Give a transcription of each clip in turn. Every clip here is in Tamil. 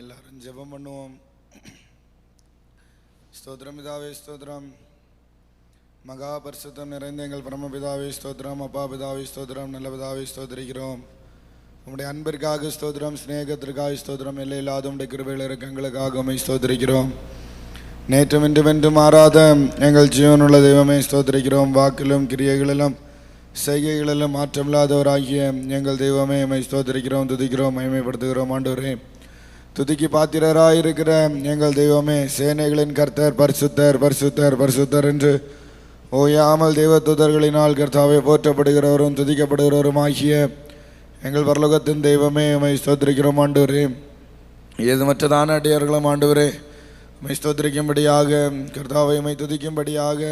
எல்லாரும் ஜெபம் பண்ணுவோம் ஸ்தோத்திரம் பிதாவே ஸ்தோத்திரம் மகா பரிசுத்தம் நிறைந்த எங்கள் பரமபிதாவே ஸ்தோத்திரம் அப்பா பிதாவே ஸ்தோத்திரம் நல்ல பிதாவே ஸ்தோத்திரிக்கிறோம் உங்களுடைய அன்பிற்காக ஸ்தோத்திரம் ஸ்நேகத்திற்காக ஸ்தோத்திரம் எல்லை இல்லாத உம்முடைய கிருபையில் இருக்கங்களுக்காக உமை ஸ்தோத்திரிக்கிறோம் நேற்றும் இன்றும் வென்று மாறாத எங்கள் ஜீவனுள்ள தெய்வமே ஸ்தோத்திரிக்கிறோம் வாக்கிலும் கிரியைகளிலும் செய்கைகளிலும் மாற்றமில்லாதவராகிய எங்கள் தெய்வமே உம்மை ஸ்தோத்திரிக்கிறோம் துதிக்கிறோம் மயமைப்படுத்துகிறோம் ஆண்டு வரேன் துதிக்கு பாத்திரராயிருக்கிற எங்கள் தெய்வமே சேனைகளின் கர்த்தர் பரிசுத்தர் பரிசுத்தர் பரிசுத்தர் என்று. ஓயாமல் தெய்வ தூதர்களினால் கர்த்தாவை போற்றப்படுகிறவரும் துதிக்கப்படுகிறவரும் ஆகிய எங்கள் பரலோகத்தின் தெய்வமே உமை ஸ்தோத்திரிக்கிறோம் ஆண்டவரே. ஏதுமற்றதான அடியார்களும் ஆண்டுவரே உமை ஸ்தோத்திரிக்கும்படியாக கர்த்தாவை உமை துதிக்கும்படியாக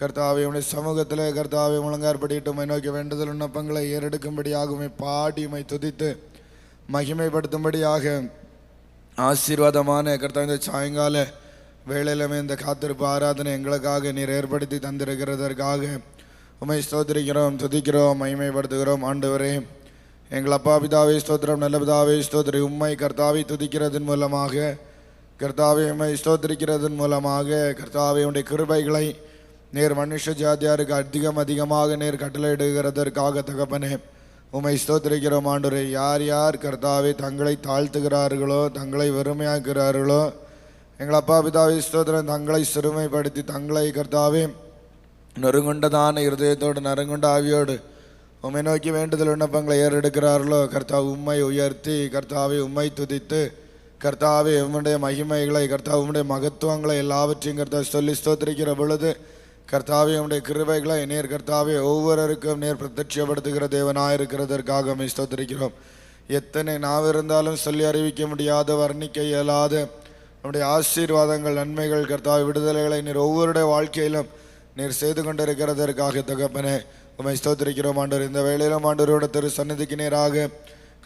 கர்த்தாவை உடைய சமூகத்தில் கர்த்தாவை முழங்கார்படியிட்டு உமை நோக்கி வேண்டுதல் விண்ணப்பங்களை ஏறெடுக்கும்படியாக உமை பாடி உமை துதித்து மகிமைப்படுத்தும்படியாக ஆசீர்வாதமான கர்த்தா இந்த சாயங்கால வேளையிலுமே இந்த காத்திருப்பு ஆராதனை எங்களுக்காக நீர் ஏற்படுத்தி தந்திருக்கிறதற்காக உமை ஸ்தோத்திரிக்கிறோம் துதிக்கிறோம் மகிமைப்படுத்துகிறோம். ஆண்டவரே எங்கள் அப்பா பிதாவை ஸ்தோத்திரம். நல்ல பிதாவை ஸ்தோத்திரி. உம்மை கர்த்தாவை துதிக்கிறதன் மூலமாக கர்த்தாவை உம்மை ஸ்தோத்திரிக்கிறதன் மூலமாக கர்த்தாவை உடைய கிருபைகளை நேர் மனுஷ ஜாதியாருக்கு அதிகம் அதிகமாக நேர் கட்டளையிடுகிறதற்காக தகப்பனே உமை ஸ்தோத்திரிக்கிறோம் ஆண்டவரே. யார் யார் கர்த்தாவை தங்களை தாழ்த்துகிறார்களோ தங்களை வெறுமையாக்குகிறார்களோ எங்கள் அப்பா பிதாவை ஸ்தோத்திரம். தங்களை சிறுமைப்படுத்தி தங்களை கர்த்தாவே நெருங்குண்டதான இருதயத்தோடு நறுங்குண்ட ஆவியோடு உம்மை நோக்கி வேண்டுதல் விண்ணப்பங்களை ஏறெடுக்கிறார்களோ கர்த்தா உம்மை உயர்த்தி கர்த்தாவை உம்மை துதித்து கர்த்தாவை உம்முடைய மகிமைகளை கர்த்தா உம்முடைய மகத்துவங்களை எல்லாவற்றையும் கர்த்தா சொல்லி ஸ்தோத்திரிக்கிற பொழுது கர்த்தாவே உடைய கிருவைகளை நேர் கர்த்தாவே ஒவ்வொருவருக்கும் நேர் பிரத்யட்சப்படுத்துகிற தேவனாக இருக்கிறதற்காக ஸ்தோத்திரிக்கிறோம். எத்தனை நாவிருந்தாலும் சொல்லி அறிவிக்க முடியாத வர்ணிக்க இயலாத நம்முடைய ஆசீர்வாதங்கள் நன்மைகள் கர்த்தாவை விடுதலைகளை நீர் ஒவ்வொருடைய வாழ்க்கையிலும் நீர் செய்து கொண்டிருக்கிறதற்காக தகப்பனே உமை ஸ்தோத்திருக்கிறோம் ஆண்டவர். இந்த வேளையிலும் ஆண்டவரோட திரு சன்னதிக்கு நேராக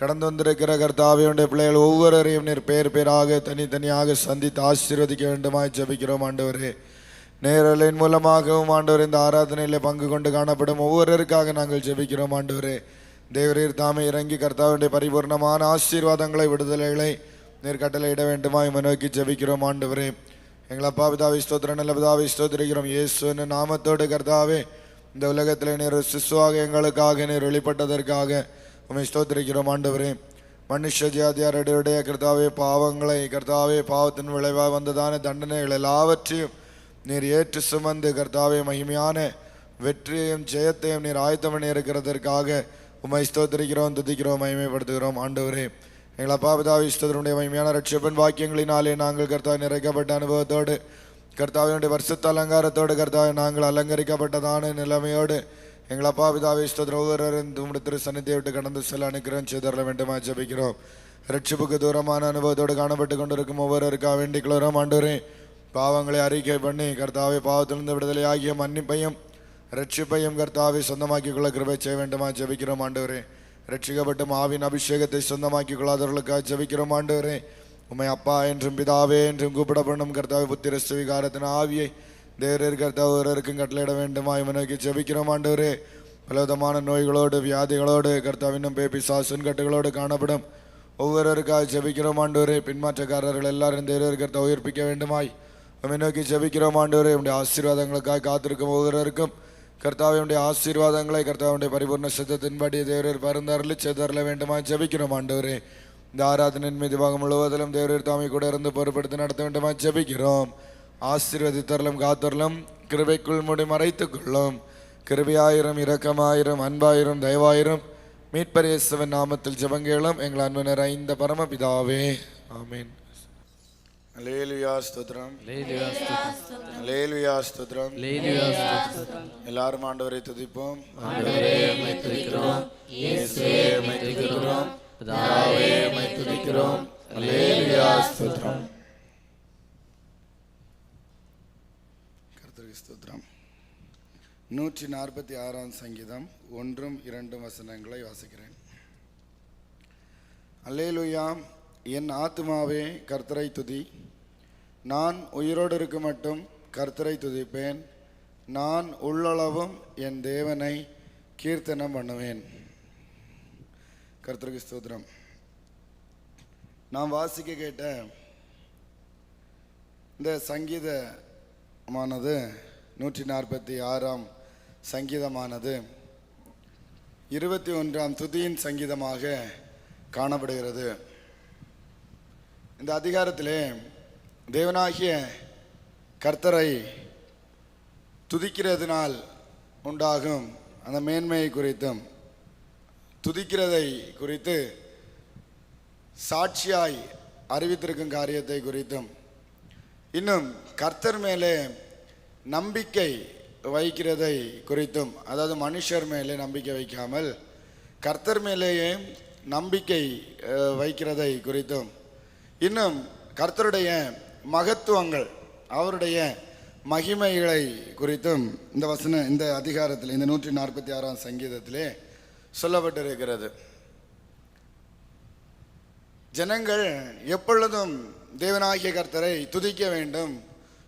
கடந்து வந்திருக்கிற கர்த்தாவியுடைய பிள்ளைகள் ஒவ்வொருவரையும் நீர் பேர் பேராக தனித்தனியாக சந்தித்து ஆசீர்வதிக்க வேண்டுமாய் ஜபிக்கிறோம் ஆண்டவரே. நேரலின் மூலமாகவும் ஆண்டவர் இந்த ஆராதனையில் பங்கு கொண்டு காணப்படும் ஒவ்வொருவருக்காக நாங்கள் ஜெபிக்கிறோம் ஆண்டவரே. தேவரீர் தாமே இறங்கி கர்த்தாவுடைய பரிபூர்ணமான ஆசீர்வாதங்களை விடுதலைகளை நீர் கட்டளையிட வேண்டுமா? உம்மை நோக்கி ஜெபிக்கிறோம் ஆண்டவரே. எங்கள் அப்பா பிதாவை ஸ்தோத்திரம். நல்ல பிதாவை ஸ்தோத்திரிக்கிறோம். இயேசுன்னு நாமத்தோடு கர்த்தாவே இந்த உலகத்தில் நீர் சிசுவாக எங்களுக்காக நீர் வெளிப்பட்டதற்காக உண்மை ஸ்தோத்திரிக்கிறோம் ஆண்டவரே. மனுஷ ஜாதியாருடைய கர்த்தாவே பாவங்களை கர்த்தாவே பாவத்தின் விளைவாக வந்ததான தண்டனைகள் எல்லாவற்றையும் நீர் ஏற்று சுமந்து கர்த்தாவே மகிமையான வெற்றியையும் ஜெயத்தையும் நீர் ஆயத்தம் பண்ணி இருக்கிறதற்காக உமை ஸ்தோத்திரிக்கிறோம் துதிக்கிறோம் மகிமைப்படுத்துகிறோம். ஆண்டவரே எங்கள் அப்பா பிதாவை ஸ்தோத்திரனுடைய மகிமையான ரட்சப்பன் வாக்கியங்களினாலே நாங்கள் கர்த்தா நிறைக்கப்பட்ட அனுபவத்தோடு கர்த்தாவினுடைய வருஷத்து அலங்காரத்தோடு கர்த்தாவை நாங்கள் அலங்கரிக்கப்பட்டதான நிலைமையோடு எங்கள் அப்பா பிதாவை ஸ்தோத்திரம் ஒவ்வொருவரும் உம்முடைய திரு சன்னிதியை விட்டு கடந்து செல்ல அனுக்கிறோம் செய்தரல வேண்டுமா ஜபிக்கிறோம். ரட்சிப்புக்கு தூரமான அனுபவத்தோடு காணப்பட்டு கொண்டிருக்கும் ஒவ்வொருவருக்காக வேண்டிக்கிறோம் ஆண்டோரே பாவங்களை அறிக்கை பண்ணி கர்த்தாவை பாவத்திலிருந்து விடுதலை ஆகிய மன்னிப்பையும் ரட்சிப்பையும் கர்த்தாவை சொந்தமாக்கிக் கொள்ள கிருபை செய்ய வேண்டுமா ஜெபிக்கிறோம் ஆண்டவரே. ரட்சிக்கப்பட்ட மாவின் அபிஷேகத்தை சொந்தமாக்கிக் கொள்ளாதவர்களுக்காக ஜெபிக்கிறோம் ஆண்டவரே. உண்மை அப்பா என்றும் பிதாவே என்றும் கூப்பிடப்படும் கர்த்தாவை புத்திர சுவிகாரத்தின் ஆவியை தேவரர் கர்த்தாവ് ஒருவருக்கும் கட்டளையிட வேண்டுமா இவன் நோக்கி ஜெபிக்கிறோம் ஆண்டவரே. பலவிதமான நோய்களோடு வியாதிகளோடு கர்த்தாவினும் பேபி சாசுன் கட்டுகளோடு காணப்படும். ஒவ்வொருவருக்காக ஜெபிக்கிறோம் ஆண்டவரே. பின்மாற்றக்காரர்கள் எல்லாரும் தேவரர் கர்த்தா உயிர்ப்பிக்க வேண்டுமாய். நம்மை நோக்கி ஜபிக்கிறோம் ஆண்டவரே உடைய ஆசீர்வாதங்களுக்காக காத்திருக்கும் ஒவ்வொருவருக்கும். கர்த்தாவினுடைய ஆசீர்வாதங்களை கர்த்தாவுடைய பரிபூர்ண சித்தத்தின்படி தேவரர் பருந்தரலி செய்தரல வேண்டுமா ஜபிக்கிறோம் ஆண்டவரே. இந்த ஆராதனின் மீது பாகம் முழுவதிலும் தேவரர் தாமை கூட இருந்து பொறுப்படுத்தி நடத்த வேண்டுமா ஜெபிக்கிறோம். ஆசீர்வதித்தரலும் காத்தரலும் கிருபைக்குள் முடி மறைத்துக் கொள்ளும். கிருபையாயிரம் இரக்கமாயிரம் அன்பாயிரம் தயவாயிரம். மீட்பரேசவன் நாமத்தில் ஜபங்கேளம். எங்கள் அன்பு ஐந்த பரமபிதாவே. ஆமீன். எல்லாரும் ஆண்டவரை துதிப்போம். நூற்றி நாற்பத்தி ஆறாம் சங்கீதம் ஒன்றும் இரண்டும் வசனங்களை வாசிக்கிறேன். அல்லேலுயா என் ஆத்மாவே கர்த்தரை துதி. நான் உயிரோடு இருக்க மட்டும் கர்த்தரை துதிப்பேன். நான் உள்ளளவும் என் தேவனை கீர்த்தனம் பண்ணுவேன். கர்த்தருக்கு ஸ்தோத்திரம். நான் வாசிக்க கேட்ட இந்த சங்கீதமானது நூற்றி நாற்பத்தி ஆறாம் சங்கீதமானது இருபத்தி ஒன்றாம் துதியின் சங்கீதமாக காணப்படுகிறது. இந்த அதிகாரத்திலே தேவனாகிய கர்த்தரை துதிக்கிறதுனால் உண்டாகும் அந்த மேன்மையை குறித்தும் துதிக்கிறதை குறித்து சாட்சியாய் அறிவித்திருக்கும் காரியத்தை குறித்தும் இன்னும் கர்த்தர் மேலே நம்பிக்கை வைக்கிறதை குறித்தும் அதாவது மனுஷர் மேலே நம்பிக்கை வைக்காமல் கர்த்தர் மேலேயே நம்பிக்கை வைக்கிறதை குறித்தும் இன்னும் கர்த்தருடைய மகத்துவங்கள் அவருடைய மகிமைகளை குறித்தும் இந்த வசன இந்த அதிகாரத்தில் இந்த நூற்றி நாற்பத்தி ஆறாம் சங்கீதத்திலே சொல்லப்பட்டிருக்கிறது. ஜனங்கள் எப்பொழுதும் தேவனாகிய கர்த்தரை துதிக்க வேண்டும்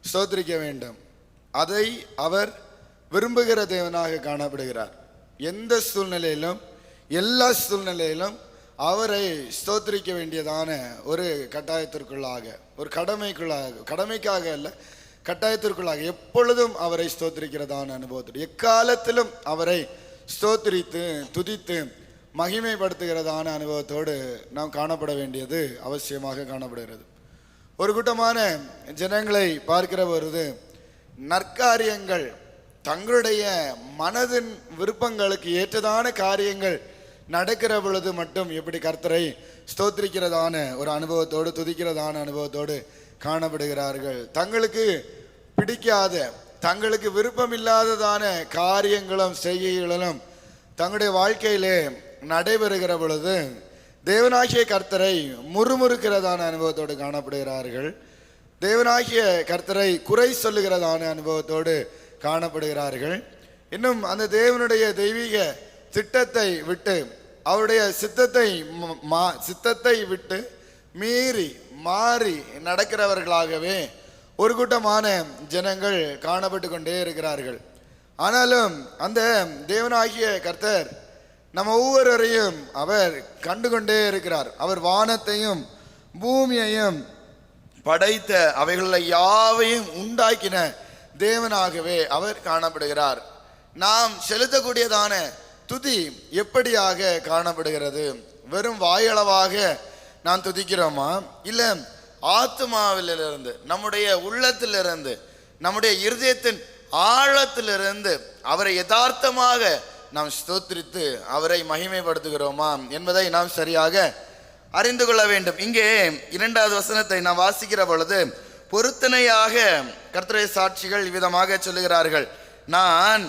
ஸ்தோத்திரிக்க வேண்டும். அதை அவர் விரும்புகிற தேவனாக காணப்படுகிறார். எந்த சூழ்நிலையிலும் எல்லா சூழ்நிலையிலும் அவரை ஸ்தோத்திரிக்க வேண்டியதான ஒரு கட்டாயத்திற்குள்ளாக ஒரு கடமைக்குள்ளாக கடமைக்காக அல்ல கட்டாயத்திற்குள்ளாக எப்பொழுதும் அவரை ஸ்தோத்திரிக்கிறதான அனுபவத்தோடு எக்காலத்திலும் அவரை ஸ்தோத்திரித்து துதித்து மகிமைப்படுத்துகிறதான அனுபவத்தோடு நாம் காணப்பட வேண்டியது அவசியமாக காணப்படுகிறது. ஒரு கூட்டமான ஜனங்களை பார்க்கிற பொழுது நற்காரியங்கள் தங்களுடைய மனதின் விருப்பங்களுக்கு ஏற்றதான காரியங்கள் நடக்கிற பொழுது மட்டும் எப்படி கர்த்தரை ஸ்தோத்திரிக்கிறதான ஒரு அனுபவத்தோடு துதிக்கிறதான அனுபவத்தோடு காணப்படுகிறார்கள். தங்களுக்கு பிடிக்காத தங்களுக்கு விருப்பமில்லாததான காரியங்களும் செய்கைகளும் தங்களுடைய வாழ்க்கையிலே நடைபெறுகிற பொழுது தேவனாகிய கர்த்தரை முறுமுறுக்கிறதான அனுபவத்தோடு காணப்படுகிறார்கள். தேவனாகிய கர்த்தரை குறை சொல்லுகிறதான அனுபவத்தோடு காணப்படுகிறார்கள். இன்னும் அந்த தேவனுடைய தெய்வீக திட்டத்தை விட்டு அவருடைய சித்தத்தை மா- சித்தத்தை விட்டு மீறி மாறி நடக்கிறவர்களாகவே ஒரு கூட்டமான ஜனங்கள் காணப்பட்டு கொண்டே இருக்கிறார்கள். ஆனாலும் அந்த தேவனாகிய கர்த்தர் நம்ம ஒவ்வொருவரையும் அவர் கண்டு கொண்டே இருக்கிறார். அவர் வானத்தையும் பூமியையும் படைத்த அவைகளில் யாவையும் உண்டாக்கின தேவனாகவே அவர் காணப்படுகிறார். நாம் செலுத்தக்கூடியதான துதி எப்படியாக காணப்படுகிறது? வெறும் வாயளவாக நான் துதிக்கிறோமா? இல்லை ஆத்மாவிலிருந்து நம்முடைய உள்ளத்திலிருந்து நம்முடைய இருதயத்தின் ஆழத்திலிருந்து அவரை யதார்த்தமாக நாம் ஸ்தோத்திரித்து அவரை மகிமைப்படுத்துகிறோமா என்பதை நாம் சரியாக அறிந்து கொள்ள வேண்டும். இங்கே இரண்டாவது வசனத்தை நாம் வாசிக்கிற பொழுது பொருத்தனையாக கர்த்தரை சாட்சிகள் இவ்விதமாக சொல்லுகிறார்கள். நான்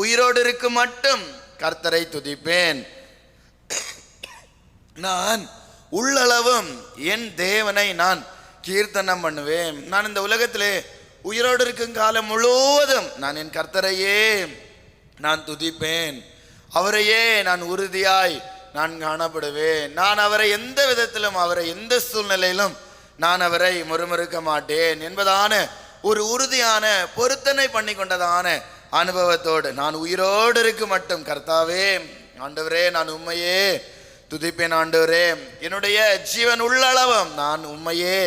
உயிரோடு இருக்கும் மட்டும் கர்த்தரை துதிப்பேன். நான் உள்ளளவும் என் தேவனை நான் கீர்த்தனம் பண்ணுவேன். நான் இந்த உலகத்திலே உயிரோடு இருக்கும் காலம் முழுவதும் நான் என் கர்த்தரையே நான் துதிப்பேன். அவரையே நான் உறுதியாய் நான் காணப்படுவேன். நான் அவரை எந்த விதத்திலும் அவரை எந்த சூழ்நிலையிலும் நான் அவரை முறுமுறுக்க மாட்டேன். என்பதான ஒரு உறுதியான பொருத்தனை பண்ணி கொண்டதான அனுபவத்தோடு நான் உயிரோடு இருக்கு மட்டும் கர்த்தாவே ஆண்டவரே நான் உண்மையே துதிப்பேன் ஆண்டவரே. என்னுடைய ஜீவன் உள்ளளவும் நான் உண்மையே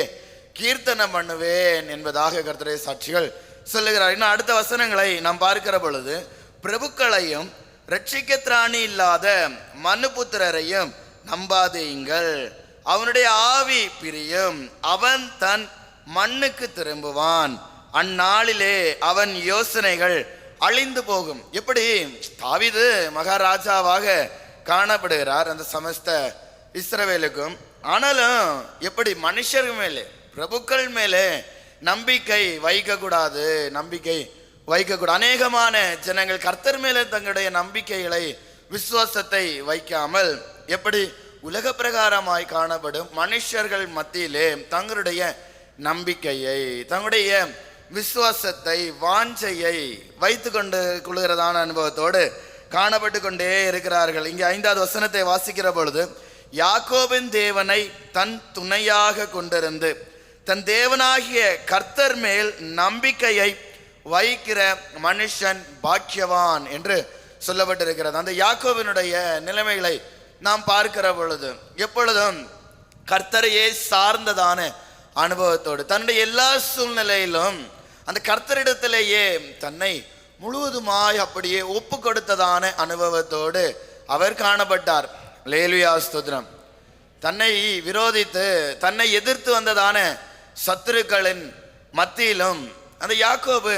கீர்த்தனம் பண்ணுவேன் என்பதாக கர்த்தரை சாட்சிகள் சொல்லுகிறார். இன்னும் அடுத்த வசனங்களை நாம் பார்க்கிற பொழுது பிரபுக்களையும் ரட்சிக்க திராணி இல்லாத மனுபுத்திரரையும் நம்பாதேயுங்கள் அவனுடைய ஆவி பிரியும் அவன் தன் மண்ணுக்கு திரும்புவான். அந்நாளிலே அவன் யோசனைகள் அழிந்து போகும். எப்படி? தாவிது மகாராஜாவாக காணப்படுகிறார் அந்த சமஸ்த இஸ்ரவேலுக்கும். ஆனாலும் எப்படி மனுஷர்கள் மேலே பிரபுக்கள் மேலே நம்பிக்கை வைக்கக்கூடாது நம்பிக்கை வைக்கக்கூடாது. அநேகமான ஜனங்கள் கர்த்தர் மேலே தங்களுடைய நம்பிக்கைகளை விசுவாசத்தை வைக்காமல் எப்படி உலக பிரகாரமாய் காணப்படும் மனுஷர்கள் மத்தியிலே தங்களுடைய நம்பிக்கையை தங்களுடைய விசுவாசத்தை வாஞ்சையை வைத்து கொண்டு கொள்கிறதான அனுபவத்தோடு காணப்பட்டு கொண்டே இருக்கிறார்கள். இங்கே ஐந்தாவது வசனத்தை வாசிக்கிற பொழுது யாக்கோபின் தேவனை தன் துணையாக கொண்டிருந்து தன் தேவனாகிய கர்த்தர் மேல் நம்பிக்கையை வைக்கிற மனுஷன் பாக்கியவான் என்று சொல்லப்பட்டிருக்கிறது. அந்த யாக்கோவினுடைய நிலைமைகளை நாம் பார்க்கிற பொழுது எப்பொழுதும் கர்த்தரையே சார்ந்ததான அனுபவத்தோடு தன்னுடைய எல்லா சூழ்நிலையிலும் அந்த கர்த்தரிடத்திலேயே தன்னை முழுவதுமாய் அப்படியே ஒப்பு கொடுத்ததான அனுபவத்தோடு அவர் காணப்பட்டார். லேலுயா ஸ்தோத்திரம். தன்னை விரோதித்து தன்னை எதிர்த்து வந்ததான சத்துருக்களின் மத்தியிலும் அந்த யாக்கோபு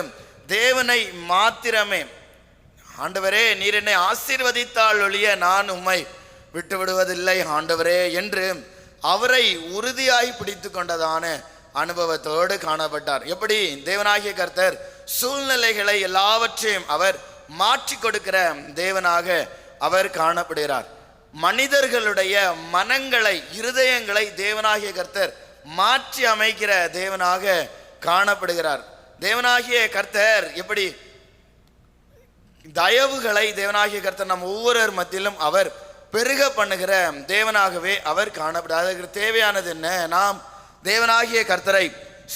தேவனை மாத்திரமே ஆண்டவரே நீர் என்னை ஆசீர்வதித்தால் ஒழிய நான் உம்மை விட்டு விடுவதில்லை ஆண்டவரே என்று அவரை உறுதியாய் பிடித்து கொண்டதான அனுபவத்தோடு காணப்பட்டார். எப்படி? தேவனாகிய கர்த்தர் சூழ்நிலைகளை எல்லாவற்றையும் அவர் மாற்றி கொடுக்கிற தேவனாக அவர் காணப்படுகிறார். மனிதர்களுடைய மனங்களை இருதயங்களை தேவனாகிய கர்த்தர் மாற்றி அமைக்கிற தேவனாக காணப்படுகிறார். தேவனாகிய கர்த்தர் எப்படி? தயவுகளை தேவனாகிய கர்த்தர் நம் ஒவ்வொருவர் மத்தியிலும் அவர் பெருக பண்ணுகிற தேவனாகவே அவர் காணப்படுகிறார் அதற்கு தேவையானது என்ன? நாம் தேவனாகிய கர்த்தரை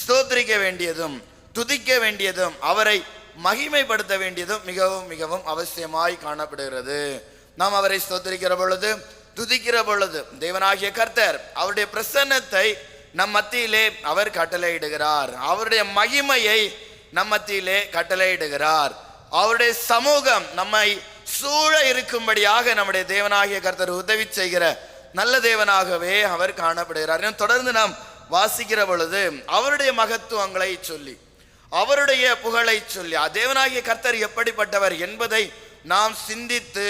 ஸ்தோத்திரிக்க வேண்டியதும் துதிக்க வேண்டியதும் அவரை மகிமைப்படுத்த வேண்டியதும் மிகவும் மிகவும் அவசியமாய் காணப்படுகிறது. நாம் அவரை ஸ்தோத்திரிக்கிற பொழுது துதிக்கிற பொழுது தேவனாகிய கர்த்தர் அவருடைய பிரசன்னத்தை நம் மத்தியிலே அவர் கட்டளையிடுகிறார். அவருடைய மகிமையை நம் மத்தியிலே கட்டளையிடுகிறார். அவருடைய சமூகம் நம்மை சூழ இருக்கும்படியாக நம்முடைய தேவனாகிய கர்த்தர் உதவி செய்கிற நல்ல தேவனாகவே அவர் காணப்படுகிறார். தொடர்ந்து நாம் வாசிக்கிற பொழுது அவருடைய மகத்துவங்களை சொல்லி அவருடைய புகழை சொல்லி தேவனாகிய கர்த்தர் எப்படிப்பட்டவர் என்பதை நாம் சிந்தித்து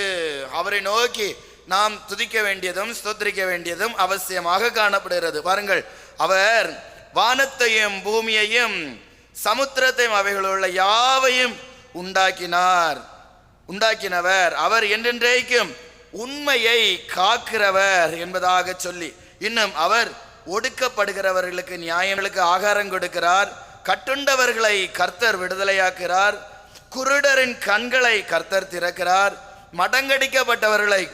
அவரை நோக்கி நாம் துதிக்க வேண்டியதும் ஸ்தோத்திரிக்க வேண்டியதும் அவசியமாக காணப்படுகிறது. பாருங்கள் அவர் வானத்தையும் பூமியையும் சமுத்திரத்தையும் அவைகளுள்ள யாவையும் உண்டாக்கினார். உண்டாக்கினவர் அவர் என்றென்றைக்கும் உண்மையை காக்கிறவர் என்பதாக சொல்லி இன்னும் அவர் ஒடுக்கப்படுகிறவர்களுக்கு நியாயங்களுக்கு ஆகாரம் கொடுக்கிறார். கட்டுண்டவர்களை கர்த்தர் விடுதலையாக்குகிறார். குருடரின் கண்களை கர்த்தர் திறக்கிறார். மடங்கடிக்கப்பட்டவர்களை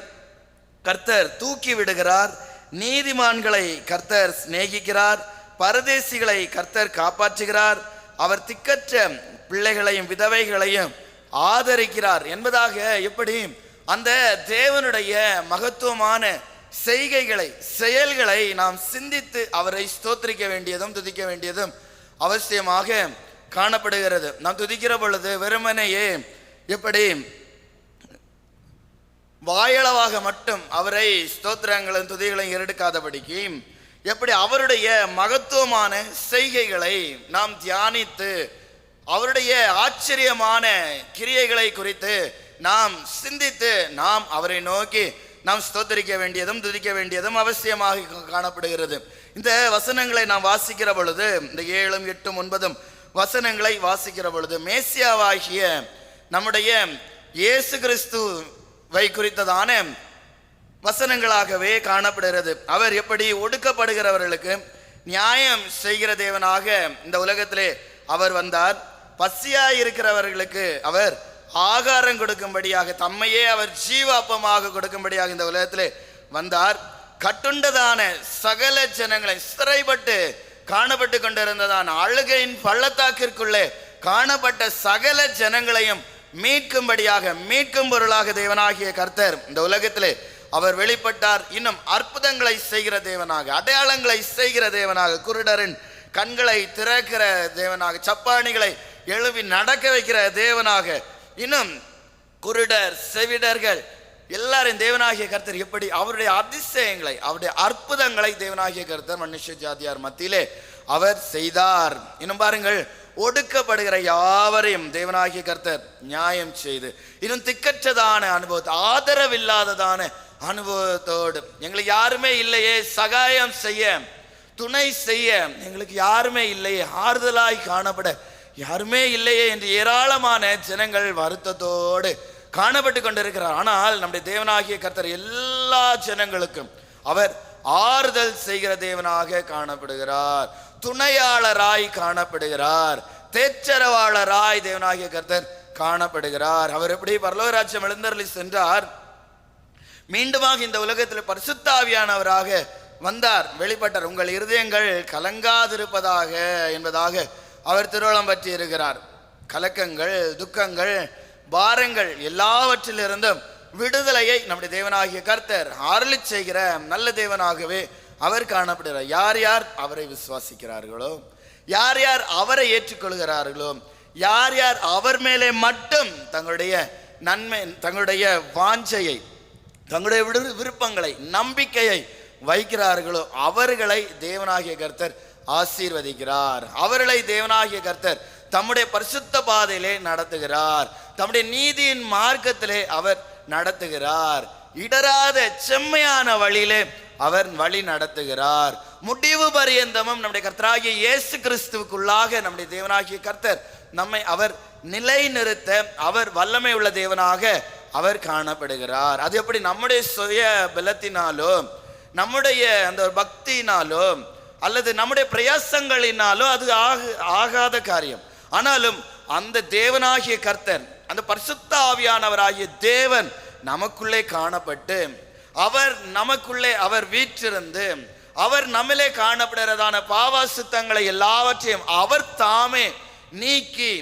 கர்த்தர் தூக்கி விடுகிறார். நீதிமான்களை கர்த்தர் சிநேகிக்கிறார். பரதேசிகளை கர்த்தர் காப்பாற்றுகிறார். அவர் திக்கற்ற பிள்ளைகளையும் விதவைகளையும் ஆதரிக்கிறார். என்பதாக எப்படி? அந்த தேவனுடைய மகத்துவமான செய்கைகளை செயல்களை நாம் சிந்தித்து அவரை ஸ்தோத்திரிக்க வேண்டியதும் துதிக்க வேண்டியதும் அவசியமாக காணப்படுகிறது. நாம் துதிக்கிற பொழுது வெறுமனையே எப்படி வாயளவாக மட்டும் அவரை ஸ்தோத்திரங்களும் துதிகளையும் எடுக்காதபடிக்கு எப்படி அவருடைய மகத்துவமான செய்கைகளை நாம் தியானித்து அவருடைய ஆச்சரியமான கிரியைகளை குறித்து நாம் சிந்தித்து நாம் அவரை நோக்கி நாம் ஸ்தோத்தரிக்க வேண்டியதும் துதிக்க வேண்டியதும் அவசியமாக காணப்படுகிறது. இந்த வசனங்களை நாம் வாசிக்கிற பொழுது இந்த ஏழும் எட்டும் ஒன்பதும் வசனங்களை வாசிக்கிற பொழுது மேசியாவாகிய நம்முடைய இயேசு கிறிஸ்துவை குறித்ததான வசனங்களாகவே காணப்படுகிறது. அவர் எப்படி ஒடுக்கப்படுகிறவர்களுக்கு நியாயம் செய்கிற தேவனாக இந்த உலகத்திலே அவர் வந்தார். பசியாய் இருக்கிறவர்களுக்கு அவர் ஆகாரம் கொடுக்கும்படியாக தம்மையே அவர் ஜீவாப்பமாக கொடுக்கும்படியாக இந்த உலகத்திலே வந்தார். கட்டுண்டதான சகல ஜனங்களை சிறைப்பட்டு காணப்பட்டு கொண்டிருந்ததான அழுகையின் பள்ளத்தாக்கிற்குள்ளே காணப்பட்ட சகல ஜனங்களையும் மீட்கும்படியாக மீட்கும் பொருளாக தேவனாகிய கர்த்தர் இந்த உலகத்திலே அவர் வெளிப்பட்டார். இன்னும் அற்புதங்களை செய்கிற தேவனாக அடையாளங்களை செய்கிற தேவனாக குருடரின் கண்களை திறக்கிற தேவனாக சப்பானிகளை எழுவி நடக்க வைக்கிற தேவனாக இன்னும் குருடர் செவிடர்கள் எல்லாரும் தேவனாகிய கர்த்தர் எப்படி அவருடைய அதிசயங்களை அவருடைய அற்புதங்களை தேவனாகிய கர்த்தர் மனுஷ ஜாதியார் மத்தியிலே அவர் செய்தார். இன்னும் பாருங்கள் ஒடுக்கப்படுகிற யாவரையும் தேவனாகிய கர்த்தர் நியாயம் செய்து இன்னும் திக்கற்றதான அனுபவத்தை ஆதரவில்லாததான அனுபவத்தோடு எங்களுக்கு யாருமே இல்லையே சகாயம் செய்ய துணை செய்ய எங்களுக்கு யாருமே இல்லையே ஆறுதலாய் காணப்பட யாருமே இல்லையே என்று ஏராளமான ஜனங்கள் வருத்தத்தோடு காணப்பட்டு கொண்டிருக்கிறார். ஆனால் நம்முடைய தேவனாகிய கர்த்தர் எல்லா ஜனங்களுக்கும் அவர் ஆறுதல் செய்கிற தேவனாக காணப்படுகிறார். துணையாளராய் காணப்படுகிறார். தேச்சரவாளராய் தேவனாகிய கர்த்தர் காணப்படுகிறார். அவர் எப்படி பரலோகராட்சியம் எழுந்தருளி சென்றார்? மீண்டுமாக இந்த உலகத்தில் பரிசுத்தாவியானவராக வந்தார். வெளிப்பட்டார். உங்கள் இருதயங்கள் கலங்காதிருப்பதாக என்பதாக அவர் திருவள்ளம் பற்றி இருக்கிறார். கலக்கங்கள் துக்கங்கள் பாரங்கள் எல்லாவற்றிலிருந்தும் விடுதலையை நம்முடைய தேவனாகிய கர்த்தர் அருளி செய்கிற நல்ல தேவனாகவே அவர் காணப்படுகிறார். யார் யார் அவரை விசுவாசிக்கிறார்களோ யார் யார் அவரை ஏற்றுக்கொள்கிறார்களோ யார் யார் அவர் மேலே மட்டும் தங்களுடைய நன்மை தங்களுடைய வாஞ்சையை தங்களுடைய விடு- விருப்பங்களை நம்பிக்கையை வைக்கிறார்களோ அவர்களை தேவனாகிய கர்த்தர் ஆசீர்வதிக்கிறார். அவர்களை தேவனாகிய கர்த்தர் தம்முடைய பரிசுத்த பாதையிலே நடத்துகிறார். தம்முடைய நீதியின் மார்க்கத்திலே அவர் நடத்துகிறார். இடராத செம்மையான வழியிலே அவர் வழி நடத்துகிறார். முடிவு பரியந்தமும் நம்முடைய கர்த்தராகிய இயேசு கிறிஸ்துவுக்குள்ளாக நம்முடைய தேவனாகிய கர்த்தர் நம்மை அவர் நிலை நிறுத்த அவர் வல்லமை உள்ள தேவனாக அவர் காணப்படுகிறார். அது எப்படி? நம்முடைய சுய பலத்தினாலும் நம்முடைய அந்த ஒரு பக்தியினாலும் அல்லது நம்முடைய பிரயாசங்களினாலோ அது ஆக ஆகாத காரியம். ஆனாலும் அந்த தேவனாகிய கர்த்தன் அந்த பரிசுத்த ஆவியானவராகிய தேவன் நமக்குள்ளே காணப்பட்டு அவர் நமக்குள்ளே அவர் வீற்றிருந்து அவர் நம்மிலே காணப்படுகிறதான பாவாசுத்தங்களை எல்லாவற்றையும் அவர் தாமே நீக்கி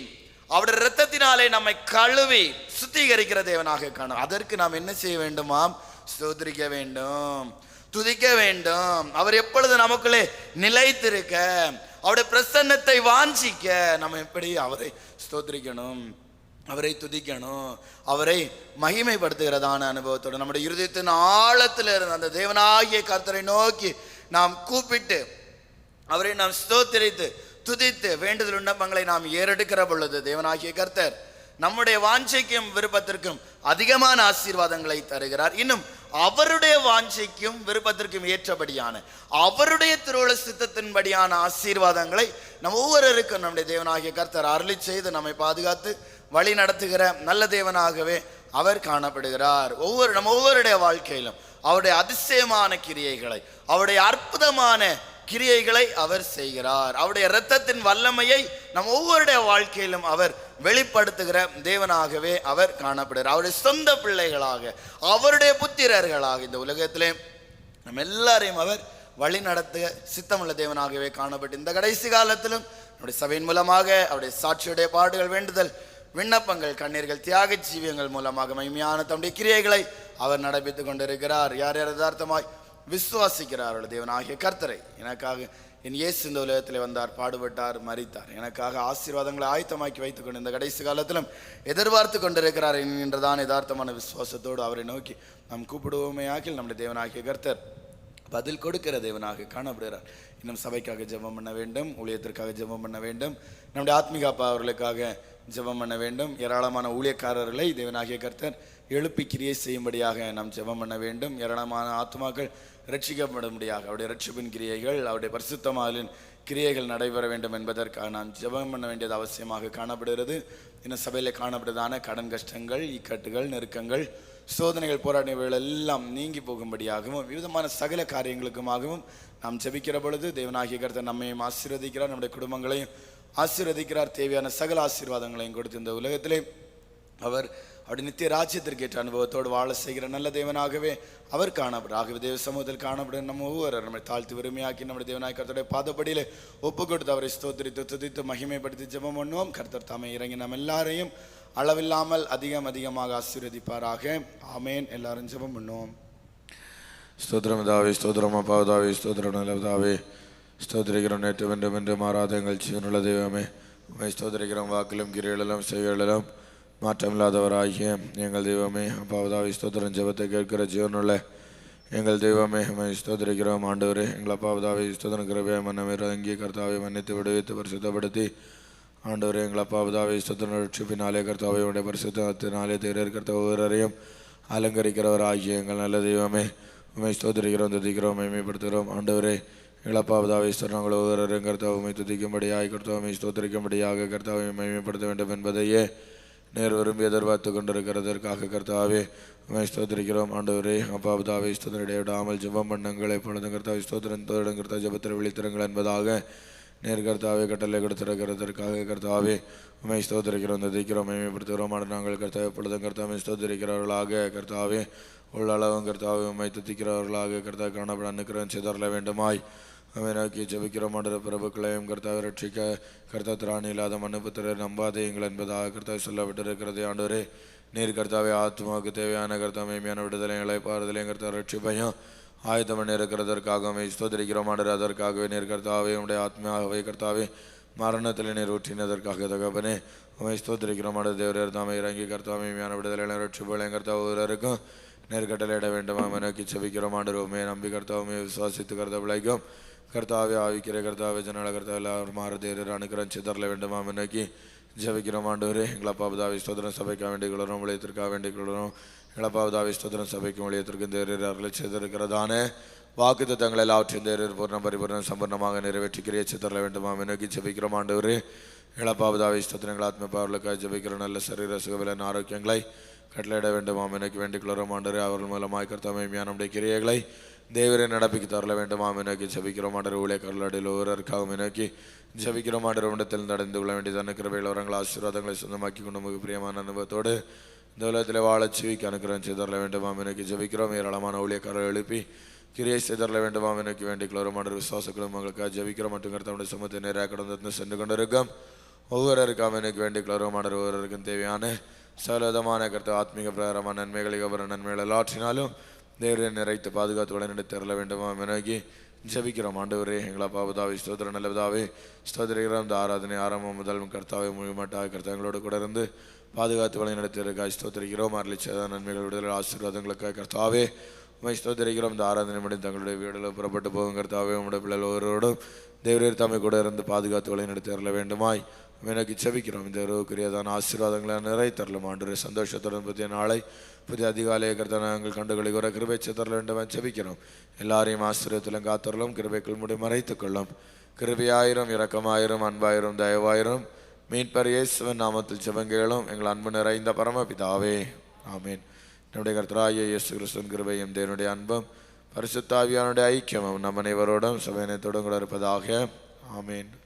அவருடைய இரத்தத்தினாலே நம்மை கழுவி சுத்திகரிக்கிற தேவனாக காணும் அதற்கு நாம் என்ன செய்ய வேண்டுமாம்? ஸ்தோத்திரிக்க வேண்டும். துதிக்க வேண்டும். அவர் எப்பொழுது நமக்குள்ளே நிலைத்திருக்க அவருடைய பிரசன்னத்தை வாஞ்சிக்க நம்ம எப்படி அவரை ஸ்தோத்திரிக்கணும் அவரை துதிக்கணும் அவரை மகிமைப்படுத்துகிறதான அனுபவத்தோடு நம்முடைய இருதயத்தின் ஆழத்தில் இருந்த அந்த தேவனாகிய கர்த்தரை நோக்கி நாம் கூப்பிட்டு அவரை நாம் ஸ்தோத்திரித்து துதித்து வேண்டுதல் விண்ணப்பங்களை நாம் ஏறெடுக்கிற பொழுது தேவனாகிய கர்த்தர் நம்முடைய வாஞ்சைக்கும் விருப்பத்திற்கும் அதிகமான ஆசீர்வாதங்களை தருகிறார். இன்னும் அவருடைய வாஞ்சைக்கும் விருப்பத்திற்கும் ஏற்றபடியான அவருடைய திருவுள சித்தத்தின்படியான ஆசீர்வாதங்களை நம் ஒவ்வொருவருக்கும் நம்முடைய தேவனாகிய கர்த்தர் அருளி செய்து நம்மை பாதுகாத்து வழி நடத்துகிற நல்ல தேவனாகவே அவர் காணப்படுகிறார். ஒவ்வொரு நம்ம ஒவ்வொருடைய வாழ்க்கையிலும் அவருடைய அதிசயமான கிரியைகளை அவருடைய அற்புதமான கிரியைகளை அவர் செய்கிறார். அவருடைய இரத்தத்தின் வல்லமையை நம் ஒவ்வொருடைய வாழ்க்கையிலும் அவர் வெளிப்படுத்துகிற தேவனாகவே அவர் காணப்படுகிறார். அவருடைய சொந்த பிள்ளைகளாக அவருடைய புத்திரர்களாக இந்த உலகத்திலே நம்ம எல்லாரையும் அவர் வழி நடத்துக சித்தமுள்ள தேவனாகவே காணப்பட்டு இந்த கடைசி காலத்திலும் நம்முடைய சபையின் மூலமாக அவருடைய சாட்சியுடைய பாடுகள் வேண்டுதல் விண்ணப்பங்கள் கண்ணீர்கள் தியாக ஜீவியங்கள் மூலமாக மகிமையான தம்முடைய கிரியைகளை அவர் நடைபெற்றுக் கொண்டிருக்கிறார். யார் யார் யதார்த்தமாய் விசுவாசிக்கிறார்கள் தேவனாகிய கர்த்தரை. எனக்காக என் இயேசு இந்த உலகத்தில் வந்தார் பாடுபட்டார் மறித்தார் எனக்காக ஆசீர்வாதங்களை ஆயத்தமாக்கி வைத்துக் கொண்டு இந்த கடைசி காலத்திலும் எதிர்பார்த்து கொண்டிருக்கிறார் என்கின்றதான் யதார்த்தமான விசுவாசத்தோடு அவரை நோக்கி நாம் கூப்பிடுவோமே ஆகில் நம்முடைய தேவனாகிய கர்த்தர் பதில் கொடுக்கிற தேவனாக காணப்படுகிறார். இன்னும் சபைக்காக ஜெபம் பண்ண வேண்டும் ஊழியத்திற்காக ஜெபம் பண்ண வேண்டும் நம்முடைய ஆத்மிகாப்பா அவர்களுக்காக ஜெபம் பண்ண வேண்டும். ஏராளமான ஊழியக்காரர்களை தேவனாகிய கர்த்தர் எழுப்பி கிரியை செய்யும்படியாக நாம் ஜெபம் பண்ண வேண்டும். ஏராளமான ஆத்மாக்கள் ரட்சிக்கப்படும்படியாக அவருடைய ரட்சிப்பின் கிரியைகள் அவருடைய பரிசுத்தமாகலின் கிரியைகள் நடைபெற வேண்டும் என்பதற்காக நாம் ஜெபம் பண்ண வேண்டியது அவசியமாக காணப்படுகிறது. இன்னும் சபையில் காணப்படுவதான கடன் கஷ்டங்கள் இக்கட்டுகள் நெருக்கங்கள் சோதனைகள் போராட்டங்கள் எல்லாம் நீங்கி போகும்படியாகவும் விவிதமான சகல காரியங்களுக்குமாகவும் நாம் ஜெபிக்கிற பொழுது தேவனாகிய கருத்தை நம்மையும் ஆசீர்வதிக்கிறார் நம்முடைய குடும்பங்களையும் ஆசீர்வதிக்கிறார். தேவையான சகல ஆசீர்வாதங்களையும் கொடுத்து இந்த உலகத்திலே அவர் அப்படி நித்திய ராஜ்யத்திற்கு ஏற்ற அனுபவத்தோடு வாழ செய்கிற நல்ல தேவனாகவே அவர் காணப்படும். ஆகவே தேவ சமூகத்தில் காணப்படும் நம்ம ஒவ்வொரு நம்மை தாழ்த்து வெறுமையாக்கி நம்முடைய தேவனாய் கர்த்தருடைய பாதப்படியிலே ஒப்பு கொடுத்து அவரை ஸ்தோத்திரித்து துதித்து மகிமைப்படுத்தி ஜெபம் பண்ணுவோம். கர்த்தர் தாமே இறங்கி நம்ம எல்லாரையும் அளவில்லாமல் அதிகம் அதிகமாக ஆசீர்வதிப்பாராக. ஆமேன். எல்லாரும் ஜெபம் பண்ணுவோம். ஸ்தோத்திரம் தாவே ஸ்தோத்திரம் அப்பாவதாவே ஸ்தோத்திரம் நல்லதாவே ஸ்தோத்திரிக்கிறோம் நேற்று வென்று என்று மாறாத எங்கள் ஜீவனுள்ள தெய்வமே உண்மை ஸ்தோத்திரிக்கிறோம் வாக்கிலும் கிரிகளிலும் செய்களிலும் மாற்றமில்லாதவராகிய எங்கள் தெய்வமே அப்பாவதாவே ஸ்தோத்திரம் ஜெபத்தை கேட்கிற ஜீவனுள்ள எங்கள் தெய்வமே உண்மை ஸ்தோத்திரிக்கிறோம் ஆண்டவரே. எங்கள் அப்பாவதாவை ஸ்தோத்திரம் கிருபையை மன்னமே அங்கீ கர்த்தாவை மன்னித்து விடுவித்து பரிசுத்தப்படுத்தி. ஆண்டவரே எங்கள் அப்பாவதாவை ஸ்தோத்திரம் ரட்சிப்பினாலே கர்த்தாவை உடைய பரிசுத்தினாலே தேரர் கர்த்த ஒவ்வொருவரையும் அலங்கரிக்கிறவராகிய எங்கள் நல்ல தெய்வமே. உண்மை ஸ்தோத்திரிக்கிறோம் துதிக்கிறோம் மேம்படுத்துகிறோம் ஆண்டவரே இளப்பாவதாவை நாங்கள் ஒவ்வொருவரும் கர்த்தாவுமை துதிக்கும்படியாக கர்த்தாவுமை ஸ்தோத்திரிக்கும்படியாக கர்த்தாவை மேம்படுத்த வேண்டும் என்பதையே நேர் விரும்பி எதிர்பார்த்து கொண்டிருக்கிறதற்காக கர்த்தாவே உண்மை ஸ்தோத்திரிக்கிறோம். ஆண்டவரே அப்பாவதாவை ஸ்தோத்திரிடைய விடாமல் ஜெபம் பண்ணுங்கள். எப்பொழுதும் கர்த்தாவை ஸ்தோத்திரம். தோடம் கர்த்தா ஜெபத்தில் விழித்திருங்கள் என்பதாக நேர் கர்த்தாவே கட்டளை கொடுத்திருக்கிறதற்காக கர்த்தாவே உண்மை ஸ்தோத்திரிக்கிறோம் துதிக்கிறோம் மேம்படுத்துகிறோம் ஆண்டு நாங்கள் கர்த்தாவை எப்பொழுதும் கர்த்தாவை ஸ்தோத்திரிக்கிறவர்களாக கர்த்தாவே உள்ளளவும் கர்த்தாவை உண்மை துத்திக்கிறவர்களாக கர்த்தா காணப்பட அனுக்கிறோம் சிதறல வேண்டுமாய். அவை நோக்கி ஜெபிக்கிறோம் பிரபுக்களையும் கர்த்தாவை ரட்சிக்க கர்த்தா திராணி இல்லாத மன்னிப்புத்திரர் நம்பாதேயுங்கள் என்பதாக கர்த்தாவை சொல்லப்பட்டிருக்கிறது ஆண்டோரே நீர் கர்த்தாவை ஆத்மாவுக்கு தேவையான கர்த்தா மேமையான விடுதலைகளை இழைப்பாறுதலையும் கர்த்தா ரட்சிப்பையும் ஆயுதம் பண்ணி இருக்கிறதற்காக உம்மை அதற்காகவே நீர் கர்த்தாவே உடைய ஆத்மாவே கர்த்தாவே மரணத்தில் நீர் ஊற்றினதற்காக தகப்பனே அவை ஸ்தோத்திரிக்கிறோம். ஆண்டு தேவரர் தாமே இறங்கி கர்த்தாவே ஞான விடுதலை ரட்சிப்புகளையும் கர்த்தா ஒவ்வொருவருக்கும் நேர்கட்டளையிட வேண்டுமா? நோக்கி செபிக்கிறோம் ஆண்டு உண்மையை நம்பி கர்த்தாவுமே விசுவாசித்து கர்த்தவிளைக்கும் கர்த்தாவே ஆவிக்கிற கர்த்தாவே ஜனல கர்த்தாவே எல்லாரும் மாறு தேரர் அனுக்கிறோம் சிதறல வேண்டுமா நோக்கி ஜெபிக்கிறோம் ஆண்டவரே எங்கள் அப்பாவதாவி ஸ்தோத்திரம் சபைக்காக வேண்டிக் கொள்கிறோம் விளையத்திற்காக வேண்டிக் கொள்கிறோம் எங்கள் அப்பாவதாவி சபைக்கும் விளையத்திற்கும் தேரர் அருளை செய்திருக்கிறதான வாக்கு தத்தங்கள் எல்லாவற்றையும் தேரர் பூர்ண பரிபூர்ணம் சம்பூர்ணமாக நிறைவேற்றி கிரிய சித்தரல வேண்டுமா நோக்கி ஜெபிக்கிறோம் ஆண்டவரே இளப்பாவதாவை ஸ்தோத்திரங்கள் ஆத்மபாவர்களுக்காக ஜெபிக்கிற நல்ல சரீர சுகபலன் ஆரோக்கியங்களை கட்டளையிட வேண்டுமாம் எனக்கு வேண்டிக் கொள்கிறோம் ஆண்டவரே அவர்கள் மூலமாய் கர்த்தாமை நம்முடைய கிரியைகளை தேவரை நடப்பிக்கு தரல வேண்டுமா. ஜபிக்கிறோம் ஆடர் ஊழிய ஊழியக்காரர்களில் ஒவ்வொருவருக்காகவும் எனக்கு ஜபிக்கிறோம் ஆடர் உண்டத்தில் நடந்து கொள்ள வேண்டியதான கிருபைகள் வரங்கள் ஆசீர்வாதங்களை சொந்தமாக்கி கொண்டு மிக பிரியமான அனுபவத்தோடு இந்த உலகத்தில் வாழ ஜீவிக்க அனுக்கிறோம் செய்தரல வேண்டுமா. எனக்கு ஜபிக்கிறோம் ஏராளமான ஊழியக்காரர் எழுப்பி கிரியை செய்தரல வேண்டுமா. எனக்கு வேண்டிக் கொள்கிறோம் ஆண்டர் விசுவாசங்களும் உங்களுக்காக ஜபிக்கிறோம். மற்றும் கர்த்தமுடைய சமூகத்தை நேராக கடந்து சென்று கொண்டிருக்கோம் ஒவ்வொருவருக்கும் எனக்கு வேண்டிக் கொள்கிறோம் ஆண்டர் ஒவ்வொருவருக்கும் தேவையான சகலவிதமான கருத்து ஆத்மீக பிரகாரமான நன்மைகளை ஒவ்வொரு நன்மைகள் எல்லாற்றினாலும் தேவரை நிறைத்து பாதுகாத்து வழிநடத்தி தரல வேண்டுமா. மினகி ஜெபிக்கிறோம். ஆண்டவரே எங்களா பாபதாவி ஸ்தோத்திர நல்லபதாவே ஸ்தோத்திரிக்கிறோம் இந்த ஆராதனை ஆரம்பம் முதல் கர்த்தாவை கர்த்தா கர்த்தாங்களோடு கூட இருந்து பாதுகாத்து வழி நடத்தியிருக்காய் ஸ்தோத்திரிக்கிறோம் அருளிச்சத நன்மைகள் விடுதலை ஆசீர்வாதங்களுக்காக கர்த்தாவே உண்மை ஸ்தோத்திரிக்கிறோம். இந்த ஆராதனை முடிந்து தங்களுடைய வீடில் புறப்பட்டு போகும் கர்த்தாவே உங்களுடைய பிள்ளைகள் ஒவ்வொருவரோடும் தேவரீர் தம்மை கூட இருந்து பாதுகாத்து வழி நடத்தி தரல வேண்டுமாய். எனக்கு செபிக்கிறோம். இந்த உருவுக்குரியதான ஆசீர்வாதங்களை நிறைத்தரலும் ஆண்டு சந்தோஷத்துடன் புதிய நாளை புதிய அதிகாலையை கருத்தனங்கள் கண்டுகளை குறை கிருபை தரல வேண்டும் செபிக்கிறோம். எல்லாரையும் ஆசீர்வத்திலும் காத்தரலும் கிருபைக்குள் முடி மறைத்துக் கொள்ளும். கிருபையாயிரம் இரக்கமாயிரம் அன்பாயிரம் தயவாயிரம். மீன்பர் இயேசுவன் நாமத்தில் செபங்கேளும் எங்கள் அன்பு நிறைந்த பரமபிதாவே. ஆமீன். என்னுடைய கர்த்தராகிய இயேசு கிருஷ்ணன் கிருபையும் தேவனுடைய அன்பும் பரிசுத்தாவியானுடைய ஐக்கியமும் நம் அனைவரோடும் சபையினத்தோடும் கூட இருப்பதாக. ஆமீன்.